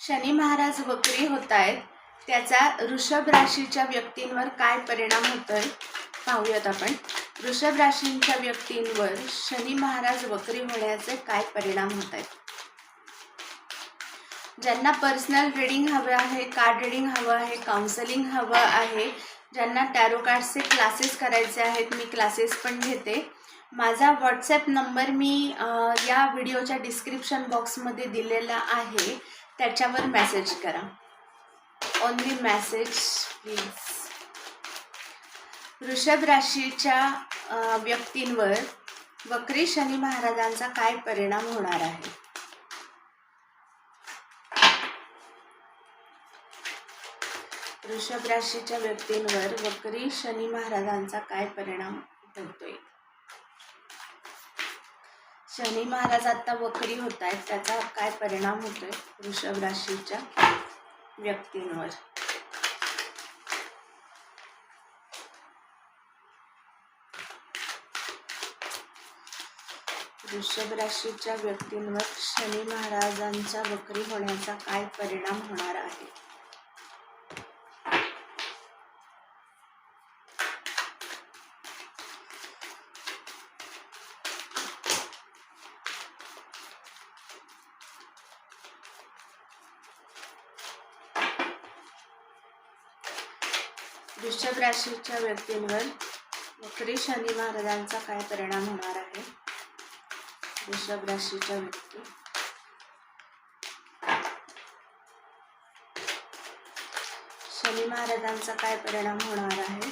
शनी महाराज वक्री होत आहेत त्याचा वृषभ राशीच्या व्यक्तींवर काय परिणाम होतोय? पाहूयात आपण. वृषभ राशींच्या व्यक्तींवर शनी महाराज वक्री होण्याचे काय परिणाम होत आहेत ज्यांना पर्सनल रिडिंग हवं आहे कार्ड रिडिंग हवं आहे काउन्सलिंग हवं आहे ज्यांना टॅरो कार्डचे क्लासेस करायचे आहेत मी क्लासेस पण घेते. माझा व्हॉट्सॲप नंबर मी या व्हिडिओच्या डिस्क्रिप्शन बॉक्समध्ये दिलेला आहे. त्याच्यावर मेसेज करा. ओनली मेसेज प्लीज वृषभ राशीच्या व्यक्तींवर वक्री शनी महाराजांचा काय परिणाम होणार आहे? वृषभ राशीच्या व्यक्तींवर वक्री शनी महाराजांचा काय परिणाम होतोय? शनी महाराज आता वक्री होत आहेत. त्याचा काय परिणाम होतोय? वृषभ राशीच्या व्यक्तींवर. वृषभ राशीच्या व्यक्तींवर शनी महाराजांच्या वक्री होण्याचा काय परिणाम होणार आहे? वृषभ राशीच्या व्यक्तींवर वक्री शनी महाराजांचा काय परिणाम होणार आहे? वृषभ राशीच्या व्यक्ती. शनी महाराजांचा काय परिणाम होणार आहे?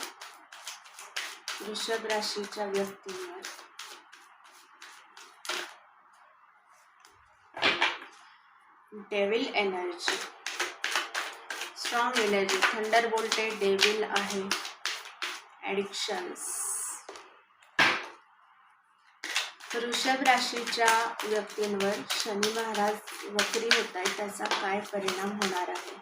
वृषभ राशीच्या व्यक्तींवर. Devil energy strong energy thunder bolted devil आहे. ॲडिक्शन्स वृषभ राशीच्या व्यक्तींवर शनी महाराज वक्री होत आहे त्याचा काय परिणाम होणार आहे?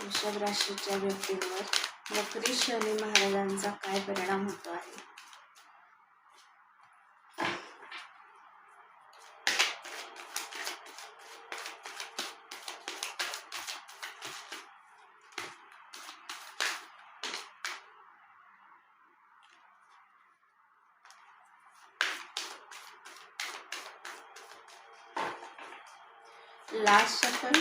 वृषभ राशीच्या व्यक्तींवर वक्री शनी महाराजांचा काय परिणाम होतो आहे? लास्ट आपण.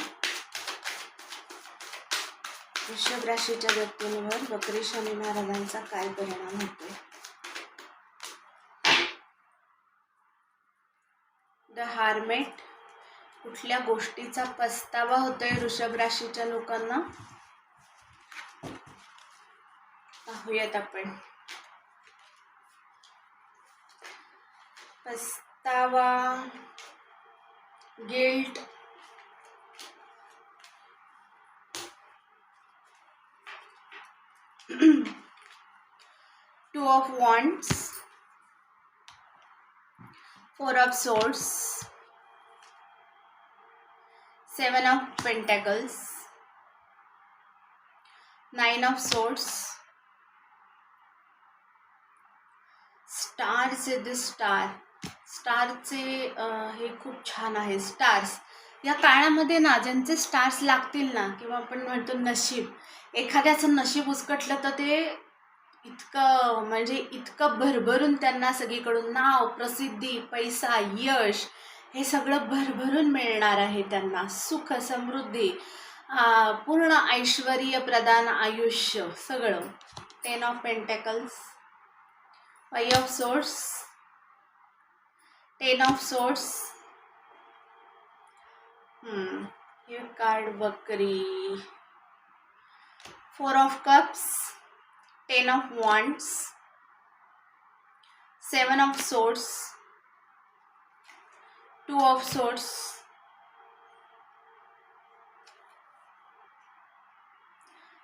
वृषभ राशीच्या व्यक्तींवर बकरी शनी महाराजांचा काय परिणाम होतो द हार्मेट कुठल्या गोष्टीचा पस्तावा होतोय वृषभ राशीच्या लोकांना? पाहूयात आपण. पस्तावा guilt of wands four of swords seven of pentacles nine of swords stars the star स्टारचे हे खूप छान आहे. स्टार्स या काळामध्ये ना ज्यांचे स्टार्स लागतील ना किंवा आपण म्हणतो नशीब एखाद्याचं नशीब उचकटलं तर ते इतकं म्हणजे इतकं भरभरून त्यांना सगळीकडून नाव प्रसिद्धी पैसा यश हे सगळं भरभरून मिळणार आहे त्यांना. सुख समृद्धी पूर्ण ऐश्वर्य प्रदान आयुष्य सगळं. Ten of pentacles five of swords ten of swords हे कार्ड बकरी. Four of cups ten of wands. Seven of swords. Two of swords.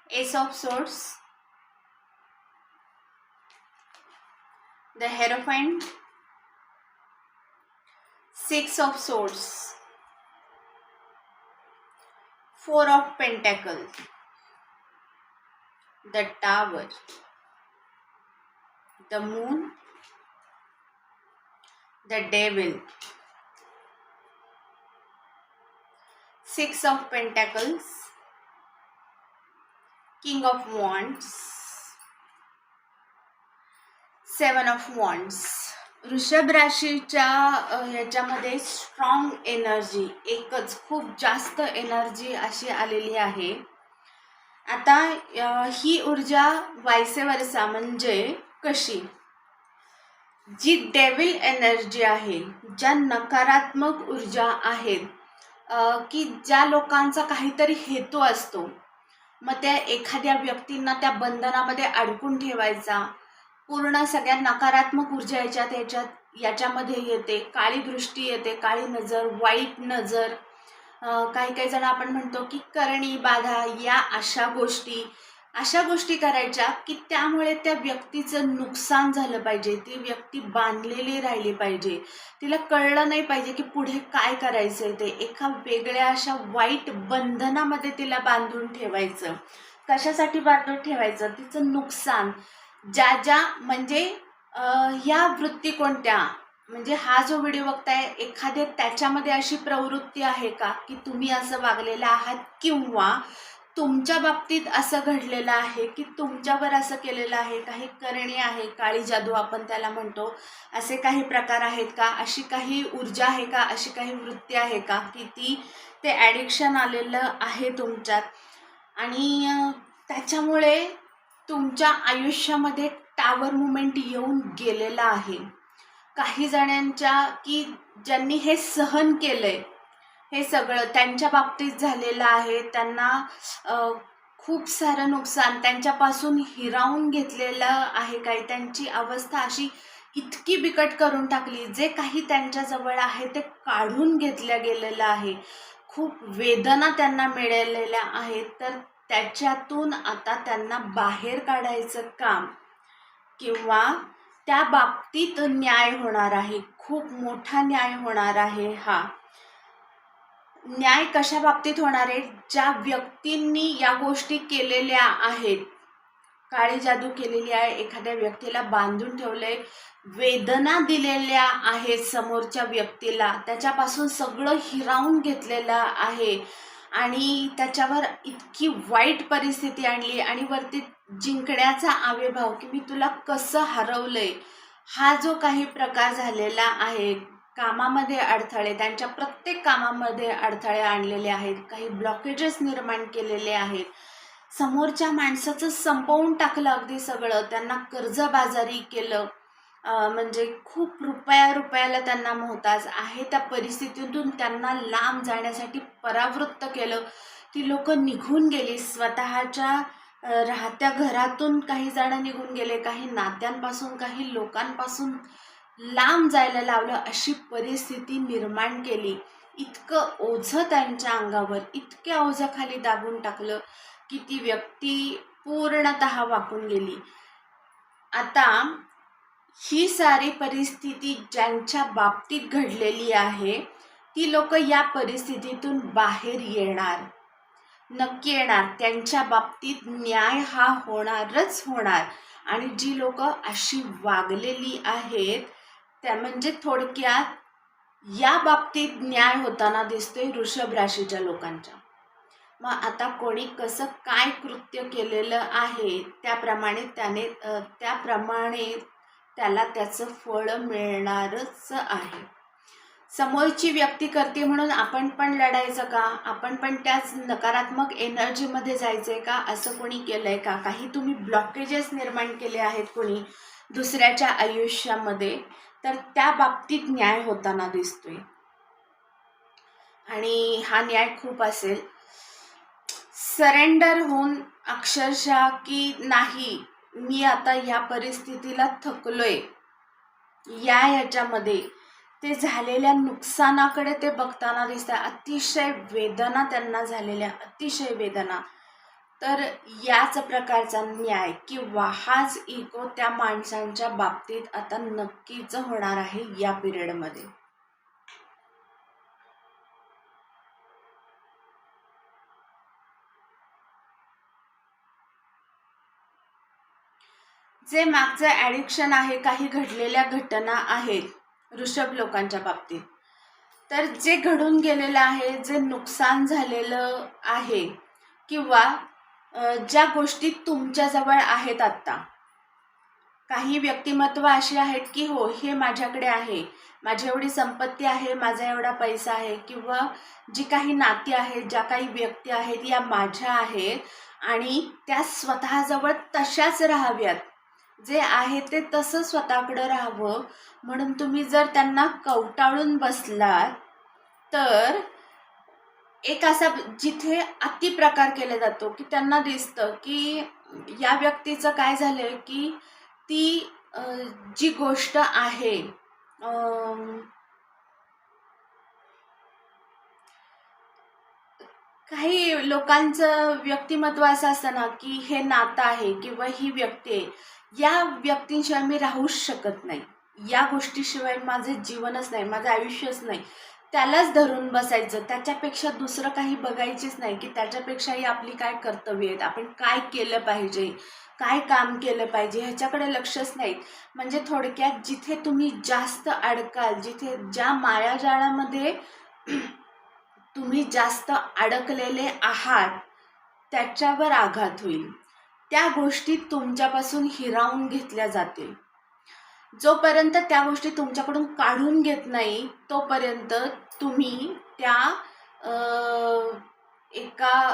Ace of swords. The hierophant six of swords. Four of pentacles the tower the moon the devil six of pentacles king of wands seven of wands Rishabh राशीच्या ह्याच्यामध्ये strong energy एकच खूप जास्त energy अशी आलेली आहे. आता ही ऊर्जा वायसेवरसा म्हणजे कशी? जी डेविल एनर्जी आहे ज्या नकारात्मक ऊर्जा आहेत की ज्या लोकांचा काहीतरी हेतू असतो मग त्या एखाद्या व्यक्तींना त्या बंधनामध्ये अडकून ठेवायचा. पूर्ण सगळ्या नकारात्मक ऊर्जा याच्यात याच्यात याच्यामध्ये येते. काळी दृष्टी येते काळी नजर वाईट नजर. काही काही जण आपण म्हणतो की करणी बाधा या अशा गोष्टी अशा गोष्टी करायच्या की त्यामुळे त्या व्यक्तीचं नुकसान झालं पाहिजे ती व्यक्ती बांधलेली राहिली पाहिजे. तिला कळलं नाही पाहिजे की पुढे काय करायचं आहे ते. एका वेगळ्या अशा वाईट बंधनामध्ये तिला बांधून ठेवायचं. कशासाठी बांधून ठेवायचं? तिचं नुकसान. ज्या ज्या म्हणजे ह्या वृत्ती कोणत्या? म्हणजे हा जो व्हिडिओ बघताय एखाद्या त्याच्यामध्ये अशी प्रवृत्ती आहे का? की तुम्ही असं वागलेलं आहात किंवा तुमच्या बाबतीत असं घडलेलं आहे की तुमच्यावर असं केलेलं आहे? काही करणी आहे? काळी जादू आपण त्याला म्हणतो. असे काही प्रकार आहेत का? अशी काही ऊर्जा आहे का? अशी काही वृत्ती आहे का? की ती ते ॲडिक्शन आलेलं आहे तुमच्यात? आणि त्याच्यामुळे तुमच्या आयुष्यामध्ये टावर मुमेंट येऊन गेलेला आहे. काही जणांच्या की ज्यांनी हे सहन केलंय हे सगळं त्यांच्या बाबतीत झालेलं आहे. त्यांना खूप सारं नुकसान त्यांच्यापासून हिरावून घेतलेलं आहे काही. त्यांची अवस्था अशी इतकी बिकट करून टाकली जे काही त्यांच्याजवळ आहे ते काढून घेतलं गेलेलं आहे. खूप वेदना त्यांना मिळालेल्या आहेत. तर त्याच्यातून आता त्यांना बाहेर काढायचं काम किंवा त्या बाबतीत न्याय होणार आहे. खूप मोठा न्याय होणार आहे हा. न्याय कशा बाबतीत होणार आहे? ज्या व्यक्तींनी या गोष्टी केलेल्या आहेत. काळी जादू केलेली आहे. एखाद्या व्यक्तीला बांधून ठेवलंय. वेदना दिलेल्या आहेत समोरच्या व्यक्तीला. त्याच्यापासून सगळं हिरावून घेतलेलं आहे. आणि त्याच्यावर इतकी वाईट परिस्थिती आणली आणि वरती जिंकण्याचा आविर्भाव की मी तुला कसं हरवलंय हा जो काही प्रकार झालेला आहे कामामध्ये अडथळे त्यांच्या प्रत्येक कामामध्ये अडथळे आणलेले आहेत काही ब्लॉकेजेस निर्माण केलेले आहेत. समोरच्या माणसाचं संपवून टाकलं अगदी सगळं त्यांना कर्जबाजारी केलं. म्हणजे खूप रुपया रुपयाला त्यांना मोहताज आहे. त्या परिस्थितीतून त्यांना लांब जाण्यासाठी परावृत्त केलं. ती लोक निघून गेली. स्वतःच्या राहत्या घरातून काही जण निघून गेले. काही नात्यांपासून काही लोकांपासून लांब जायला लावलं. अशी परिस्थिती निर्माण केली. इतकं ओझं त्यांच्या अंगावर इतक्या ओझाखाली दाबून टाकलं की ती व्यक्ती पूर्णत वाकून गेली. आता ही सारी परिस्थिती ज्यांच्या बाबतीत घडलेली आहे ती लोक या परिस्थितीतून बाहेर येणार नक्की येणार. त्यांच्या बाबतीत न्याय हा होणारच होणार. आणि जी लोक अशी वागलेली आहेत त्या म्हणजे थोडक्यात या बाबतीत न्याय होताना दिसतोय वृषभ राशीच्या लोकांच्या. मग आता कोणी कसं काय कृत्य केलेलं आहे त्याप्रमाणे त्याने त्याप्रमाणे त्याला त्याचं फळ मिळणारच आहे. समोरची व्यक्ती करते म्हणून आपण पण लढायचं का? आपण पण त्याच नकारात्मक एनर्जीमध्ये जायचंय का? असं कोणी केलंय का? काही तुम्ही ब्लॉकेजेस निर्माण केले आहेत कोणी दुसऱ्याच्या आयुष्यामध्ये तर त्या बाबतीत न्याय होताना दिसतोय. आणि हा न्याय खूप असेल. सरेंडर होऊन अक्षरशः की नाही मी आता ह्या परिस्थितीला थकलोय. या ह्याच्यामध्ये ते झालेल्या नुकसानाकडे ते बघताना दिसत अतिशय वेदना त्यांना झालेल्या अतिशय वेदना. तर याच प्रकारचा न्याय किंवा हाच इको त्या माणसांच्या बाबतीत आता नक्कीच होणार आहे या पिरियडमध्ये. जे मागचं ॲडिक्शन आहे काही घडलेल्या घटना आहेत ऋषभ लोकांच्या बाबतीत. तर जे घडून गेलेलं आहे जे नुकसान झालेलं आहे किंवा ज्या गोष्टी तुमच्याजवळ आहेत आत्ता. काही व्यक्तिमत्व अशी आहेत की हो हे माझ्याकडे आहे. माझी एवढी संपत्ती आहे माझा एवढा पैसा आहे किंवा जी काही नाती आहेत ज्या काही व्यक्ती आहेत या माझ्या आहेत आणि त्या स्वतःजवळ तशाच राहाव्यात. जे आहे ते तसं स्वतःकडं राहावं. म्हणून तुम्ही जर त्यांना कवटाळून बसलात तर एक असा जिथे अतिप्रकार केला जातो की त्यांना दिसतं की या व्यक्तीचं काय झालं की ती जी गोष्ट आहे काही लोकांचं व्यक्तिमत्व असं असतं ना की हे नातं आहे किंवा ही व्यक्ती आहे. या व्यक्तींशिवाय मी राहूच शकत नाही. या गोष्टीशिवाय माझं जीवनच नाही माझं आयुष्यच नाही. त्यालाच धरून बसायचं त्याच्यापेक्षा दुसरं काही बघायचीच नाही की त्याच्यापेक्षाही आपली काय कर्तव्य आहेत आपण काय केलं पाहिजे काय काम केलं पाहिजे ह्याच्याकडे लक्षच नाही म्हणजे थोडक्यात जिथे तुम्ही जास्त अडकाल जिथे ज्या मायाजाळामध्ये तुम्ही जास्त अडकलेले आहात त्याच्यावर आघात होईल. त्या गोष्टी तुमच्यापासून हिरावून घेतल्या जातील. जोपर्यंत त्या गोष्टी तुमच्याकडून काढून घेत नाही तोपर्यंत तुम्ही त्या एका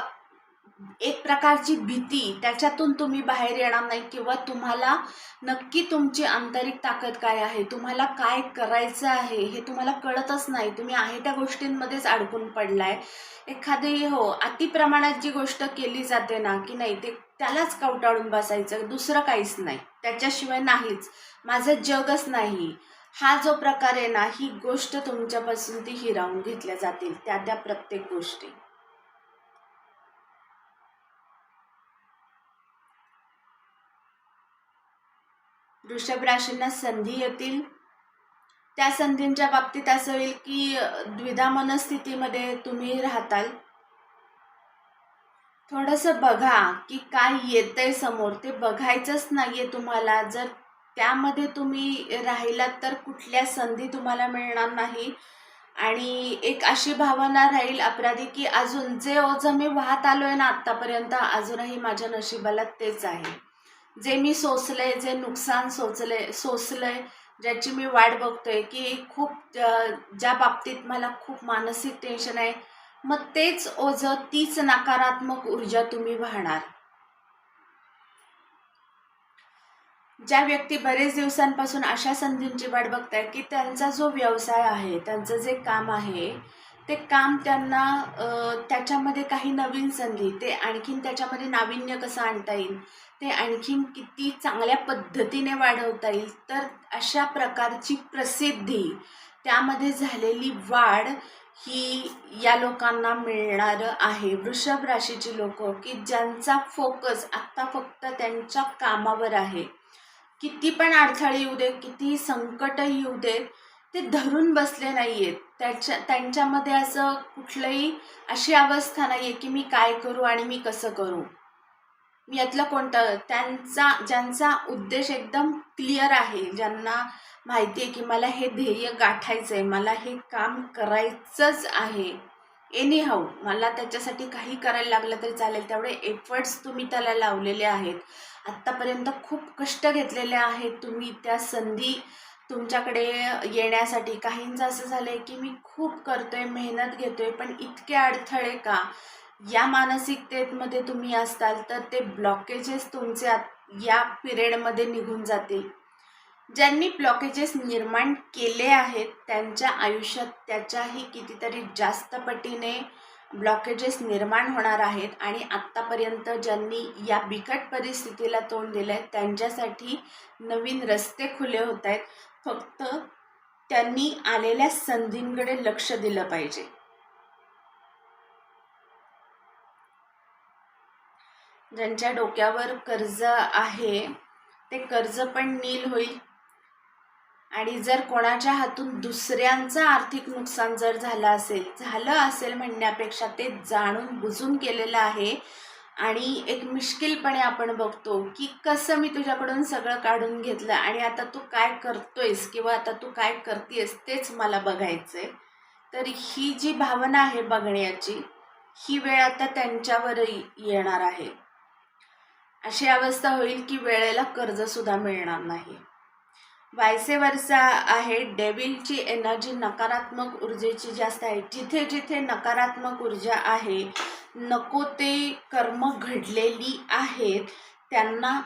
एक प्रकारची भीती त्याच्यातून तुम्ही बाहेर येणार नाही किंवा तुम्हाला नक्की तुमची आंतरिक ताकद काय आहे तुम्हाला काय करायचं आहे हे तुम्हाला कळतच नाही. तुम्ही आहे त्या गोष्टींमध्येच अडकून पडलाय. एखादी हो अतिप्रमाणात जी गोष्ट केली जाते ना की नाही ते त्यालाच कवटाळून बसायचं दुसरं काहीच नाही. त्याच्याशिवाय नाहीच. माझं जगच नाही. हा जो प्रकार आहे ना ही गोष्ट तुमच्यापासून ती हिरावून घेतल्या जातील त्या त्या प्रत्येक गोष्टी. वृषभ राशींना संधी येतील. त्या संधींच्या बाबतीत असं होईल की द्विधा मनस्थितीमध्ये तुम्ही राहताल. थोडंसं बघा की काय येतंय समोर. ते बघायचंच नाहीये तुम्हाला. जर त्यामध्ये तुम्ही राहिलात तर कुठल्या संधी तुम्हाला मिळणार नाही. आणि एक अशी भावना राहील अपराधी की अजून जे ओझं मी वाहत आलोय ना आत्तापर्यंत अजूनही माझ्या नशिबाला तेच आहे. जे मी सोसलंय जे नुकसान सोचलंय सोसलंय ज्याची मी वाट बघतोय की खूप ज्या बाबतीत मला खूप मानसिक टेन्शन आहे मग तेच ओझं तीच नकारात्मक ऊर्जा तुम्ही वाहणार. ज्या व्यक्ती बरेच दिवसांपासून अशा संधींची वाट बघताय की त्यांचा जो व्यवसाय आहे त्यांचं जे काम आहे ते काम त्यांना त्याच्यामध्ये काही नवीन संधी ते आणखीन त्याच्यामध्ये नाविन्य कसं आणता येईल ते आणखीन किती चांगल्या पद्धतीने वाढवता येईल तर अशा प्रकारची प्रसिद्धी त्यामध्ये झालेली वाढ ही या लोकांना मिळणारं आहे. वृषभ राशीची लोक की ज्यांचा फोकस आत्ता फक्त त्यांच्या कामावर आहे. किती पण अडथळे येऊ दे किती संकट येऊ दे ते धरून बसले नाही आहेत त्याच्या त्यांच्यामध्ये असं कुठलंही अशी अवस्था नाही आहे की मी काय करू आणि मी कसं करू. मी यातलं कोणतं? त्यांचा ज्यांचा उद्देश एकदम क्लिअर आहे ज्यांना माहिती आहे की मला हे ध्येय गाठायचं आहे मला हे काम करायचंच आहे. एनी हाऊ मला त्याच्यासाठी काही करायला लागलं तरी चालेल. तेवढे एफर्ट्स तुम्ही त्याला लावलेले आहेत. आत्तापर्यंत खूप कष्ट घेतलेले आहेत तुम्ही त्या संधी तुमच्याकडे येण्यासाठी. काहींचं असं झालं आहे की मी खूप करतोय मेहनत घेतोय पण इतके अडथळे का? या मानसिकतेमध्ये तुम्ही असताल तर ते ब्लॉकेजेस तुमचे या पिरियडमध्ये निघून जातील. ज्यांनी ब्लॉकेजेस निर्माण केले आहेत त्यांच्या आयुष्यात त्याच्याही कितीतरी जास्त पटीने ब्लॉकेजेस निर्माण होणार आहेत आणि आत्तापर्यंत ज्यांनी या बिकट परिस्थितीला तोंड दिलं आहे त्यांच्यासाठी नवीन रस्ते खुले होत आहेत. फक्त त्यांनी आलेल्या संधींकडे लक्ष दिलं पाहिजे. ज्यांच्या डोक्यावर कर्ज आहे ते कर्ज पण नील होईल. आणि जर कोणाच्या हातून दुसऱ्यांचं आर्थिक नुकसान जर झालं असेल झालं असेल म्हणण्यापेक्षा ते जाणून बुजून केलेलं आहे. आणि एक मिश्किलपणे आपण बघतो की कसं मी तुझ्याकडून सगळं काढून घेतलं आणि आता तू काय करतोयस किंवा आता तू काय करतेस तेच मला बघायचं आहे तर ही जी भावना आहे बघण्याची ही वेळ आता त्यांच्यावरही येणार आहे. अशी अवस्था होईल की वेळेला कर्जसुद्धा मिळणार नाही. वायसे वर्षा आहे. डेविलची एनर्जी नकारात्मक ऊर्जेची जास्त आहे. जिथे जिथे नकारात्मक ऊर्जा आहे नको ते कर्म घडलेली आहेत. त्यांना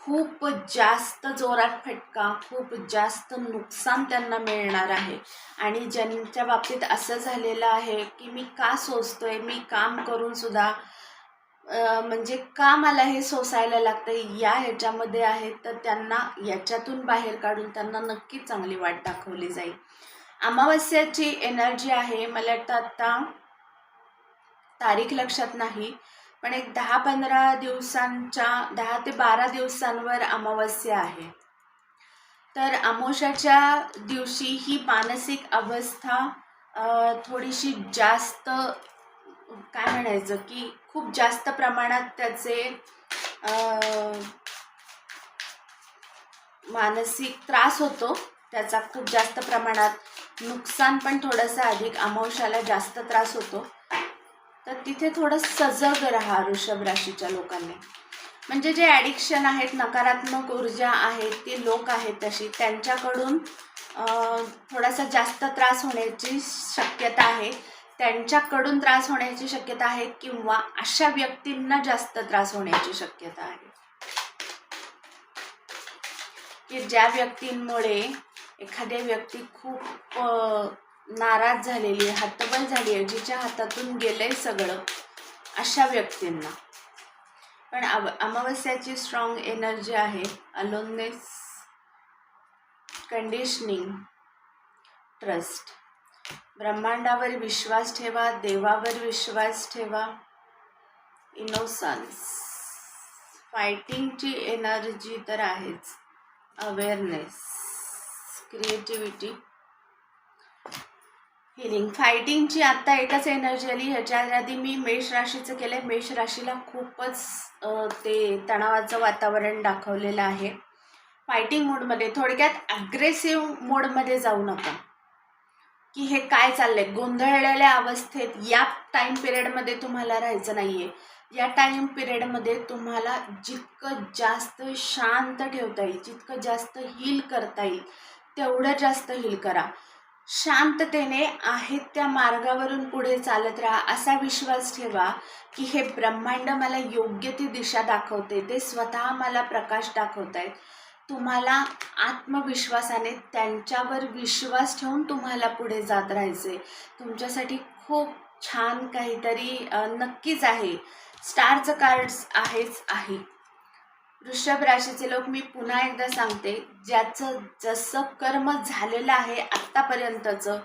खूप जास्त जोरात फटका खूप जास्त नुकसान त्यांना मिळणार आहे. आणि ज्यांच्या बाबतीत असं झालेलं आहे की मी का सोचतोय मी काम करून सुद्धा म्हणजे का मला हे सोसायला लागतं या ह्याच्यामध्ये आहे तर त्यांना याच्यातून बाहेर काढून त्यांना नक्की चांगली वाट दाखवली जाईल. अमावस्याची एनर्जी आहे मला वाटतं आत्ता तारीख लक्षात नाही पण एक दहा पंधरा दिवसांच्या दहा ते बारा दिवसांवर अमावस्या आहे. तर अमोशाच्या दिवशी ही मानसिक अवस्था थोडीशी जास्त काय म्हणायचं की खूप जास्त प्रमाणात त्याचे मानसिक त्रास होतो. त्याचा खूप जास्त प्रमाणात नुकसान पण थोडंसं अधिक अमावश्याला जास्त त्रास होतो. तर तिथे थोडं सजग राहा वृषभ राशीच्या लोकांनी. म्हणजे जे ॲडिक्शन आहेत नकारात्मक ऊर्जा आहेत ती लोक आहेत तशी त्यांच्याकडून थोडासा जास्त त्रास होण्याची शक्यता आहे. त्यांच्याकडून त्रास होण्याची शक्यता आहे किंवा अशा व्यक्तींना जास्त त्रास होण्याची शक्यता आहे? की ज्या व्यक्तींमुळे एखाद्या व्यक्ती खूप नाराज झालेली आहे हतबल झाली आहे जिच्या हातातून गेलंय सगळं अशा व्यक्तींना. पण अव अमावस्याची स्ट्रॉंग एनर्जी आहे अलोननेस कंडिशनिंग ट्रस्ट ब्रह्मांडावर विश्वास ठेवा देवावर विश्वास ठेवा. इनोसन्स फायटिंगची एनर्जी तर आहेच. अवेअरनेस क्रिएटिव्हिटी हिलिंग फायटिंगची आत्ता एकच एनर्जी आली. ह्याच्या आधी मी मेष राशीचं केलं आहे मेष राशीला खूपच ते तणावाचं वातावरण दाखवलेलं आहे. फायटिंग मोडमध्ये थोडक्यात ॲग्रेसिव्ह मोडमध्ये जाऊ नका. की हे काय चाललंय? गोंधळलेल्या अवस्थेत या टाईम पिरियडमध्ये तुम्हाला राहायचं नाही आहे या टाईम पिरियडमध्ये तुम्हाला जितकं जास्त शांत ठेवता येईल जितकं जास्त हील करता येईल तेवढं जास्त हील करा. शांततेने आहेत त्या मार्गावरून पुढे चालत राहा. असा विश्वास ठेवा की हे ब्रह्मांड मला योग्य ती दिशा दाखवते ते स्वतः मला प्रकाश दाखवत आहेत तुम्हाला आत्मविश्वासाने त्यांच्यावर विश्वास ठेवून तुम्हाला पुढे जात राहायचे तुमच्यासाठी खूप छान काहीतरी नक्कीच आहे. स्टारचं कार्ड्स आहेच आहे. वृषभ राशीचे लोक मी पुन्हा एकदा सांगते ज्याचं जसं कर्म झालेलं आहे आत्तापर्यंतचं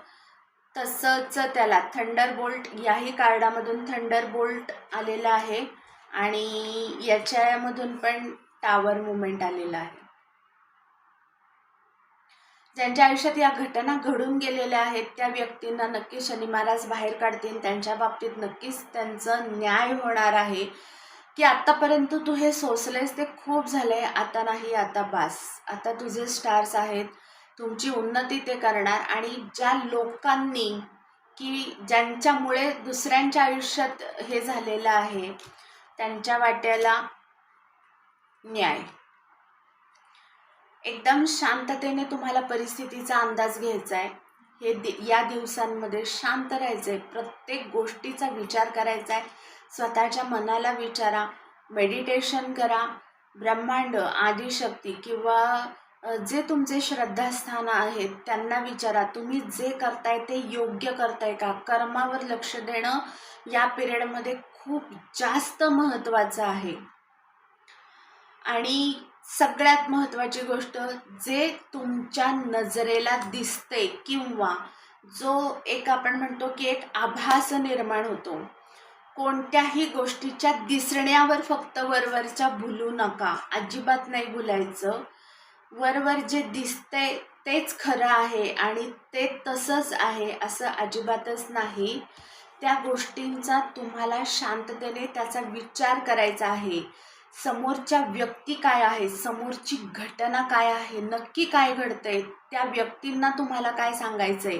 तसंच त्याला थंडर बोल्ट याही कार्डामधून थंडर बोल्ट आलेला आहे आणि याच्यामधून पण टावर मुवमेंट आलेला आहे. ज्यांच्या आयुष्यात या घटना घडून गेलेल्या आहेत त्या व्यक्तींना नक्की शनी महाराज बाहेर काढतील. त्यांच्या बाबतीत नक्कीच त्यांचं न्याय होणार आहे. की आत्तापर्यंत तू हे सोसलेस ते खूप झालंय. आता नाही आता बास. आता तुझे स्टार्स आहेत. तुमची उन्नती ते करणार. आणि ज्या लोकांनी की ज्यांच्यामुळे दुसऱ्यांच्या आयुष्यात हे झालेलं आहे त्यांच्या वाट्याला न्याय. एकदम शांततेने तुम्हाला परिस्थितीचा अंदाज घ्यायचा आहे. हे दि या दिवसांमध्ये शांत राहायचं आहे प्रत्येक गोष्टीचा विचार करायचा आहे. स्वतःच्या मनाला विचारा. मेडिटेशन करा. ब्रह्मांड आदिशक्ती किंवा जे तुमचे श्रद्धास्थान आहेत त्यांना विचारा. तुम्ही जे करताय ते योग्य करताय का? कर्मावर लक्ष देणं या पिरियडमध्ये खूप जास्त महत्त्वाचं आहे. आणि सगळ्यात महत्त्वाची गोष्ट जे तुमच्या नजरेला दिसते किंवा जो एक आपण म्हणतो की एक आभास निर्माण होतो कोणत्याही गोष्टीच्या दिसण्यावर फक्त वरवरच्या भुलू नका. अजिबात नाही भुलायचं. वरवर जे दिसते तेच खरं आहे आणि ते तसंच आहे असं अजिबातच नाही. त्या गोष्टींचा तुम्हाला शांततेने त्याचा विचार करायचा आहे. समोरच्या व्यक्ती काय आहे? समोरची घटना काय आहे? नक्की काय घडतंय? त्या व्यक्तींना तुम्हाला काय सांगायचं आहे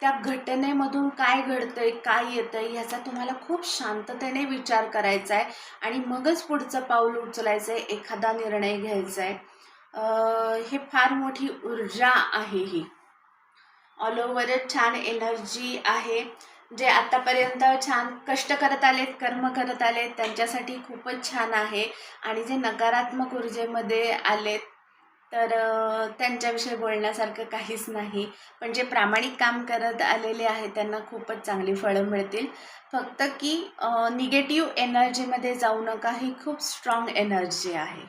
त्या घटनेमधून काय घडतंय? काय येतंय? ह्याचा तुम्हाला खूप शांततेने विचार करायचा आहे आणि मगच पुढचं पाऊल उचलायचं आहे एखादा निर्णय घ्यायचा आहे हे फार मोठी ऊर्जा आहे ही. ऑल ओव्हर छान एनर्जी आहे. जे आत्तापर्यंत छान कष्ट करत आलेत कर्म करत आलेत त्यांच्यासाठी खूपच छान आहे. आणि जे नकारात्मक ऊर्जेमध्ये आलेत तर त्यांच्याविषयी बोलण्यासारखं काहीच नाही. पण जे प्रामाणिक काम करत आलेले आहेत त्यांना खूपच चांगली फळं मिळतील. फक्त की निगेटिव्ह एनर्जीमध्ये जाऊ नका ही खूप स्ट्रॉंग एनर्जी आहे.